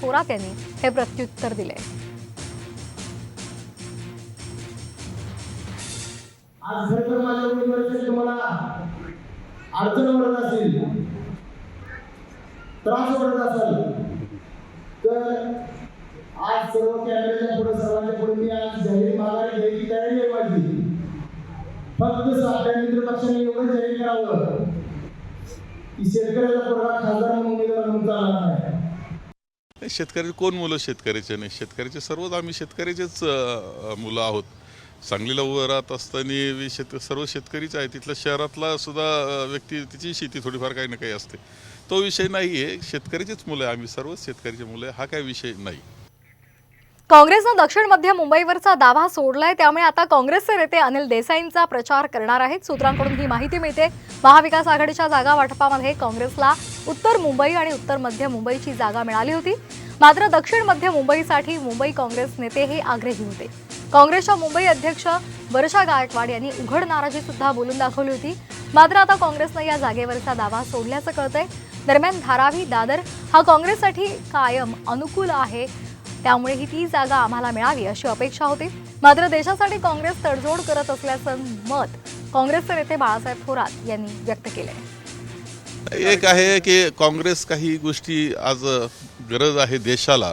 थोरात यांनी हे प्रत्युत्तर दिले. आज जर तर माझ्या उमेदवारीसाठी तुम्हाला अडचण वाटत असेल त्रास वाटत असेल तर आज सर्व कॅमेऱ्याच्या पुढे सर्वांच्या पुढे मी आज जाहीर माघारी घ्यायची तयारी आहे माझी. फक्त आपल्या मित्र पक्षाने एवढं जाहीर करावं. की शेतकऱ्याचा पोरगा खासदार म्हणून उमेदवार म्हणून चालणार. नाही शेतकरी कोण मुलं शेतकऱ्याचे नाही? शेतकऱ्याचे सर्वच आम्ही शेतकऱ्याचेच मुलं आहोत. सांगलीला उभं राहत असताना शेत सर्व शेतकरीच आहे. तिथल्या शहरातला सुद्धा व्यक्ती तिची शेती थोडीफार काही ना काही असते. तो विषय नाही आहे शेतकऱ्याचीच मुलं आहे आम्ही. सर्वच शेतकऱ्याची मुलं आहे. हा काही विषय नाही. काँग्रेसनं दक्षिण मध्य मुंबईवरचा दावा सोडलाय त्यामुळे आता काँग्रेसचे नेते अनिल देसाईंचा प्रचार करणार आहेत. सूत्रांकडून ही माहिती मिळते. महाविकास आघाडीच्या जागा वाटपामध्ये काँग्रेसला उत्तर मुंबई आणि उत्तर मध्य मुंबईची जागा मिळाली होती. मात्र दक्षिण मध्य मुंबईसाठी मुंबई काँग्रेस नेते हे आग्रही होते. काँग्रेसच्या मुंबई अध्यक्ष वर्षा गायकवाड यांनी उघड नाराजी सुद्धा बोलून दाखवली होती. मात्र आता काँग्रेसनं या जागेवरचा दावा सोडल्याचं कळतंय. दरम्यान धारावी दादर हा काँग्रेससाठी कायम अनुकूल आहे. त्यामुळे ही ती जागा आम्हाला मिळावी अशी अपेक्षा होती. मात्र देशासाठी काँग्रेस तडजोड करत असल्याचं मत काँग्रेसचे नेते बाळासाहेब थोरात यांनी व्यक्त केले एक आहे की काँग्रेस काही गोष्टी आज गरज आहे देशाला.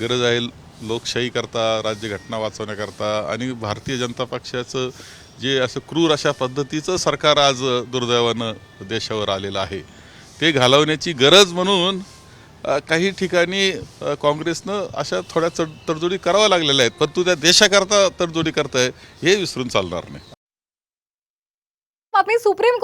गरज आहे लोकशाही करता राज्यघटना वाचवण्याकरता आणि भारतीय जनता पक्षाचं जे असं क्रूर अशा पद्धतीचं सरकार आज दुर्दैवानं देशावर आलेलं आहे. ते घालवण्याची गरज म्हणून काही ठिकाणी काँग्रेसनं अशा थोड्या चढ तडजोडी कराव्या लागलेल्या आहेत. परंतु त्या देशाकरता तडजोडी करताय हे विसरून चालणार नाही. बातमी सुप्रीम कोर्ट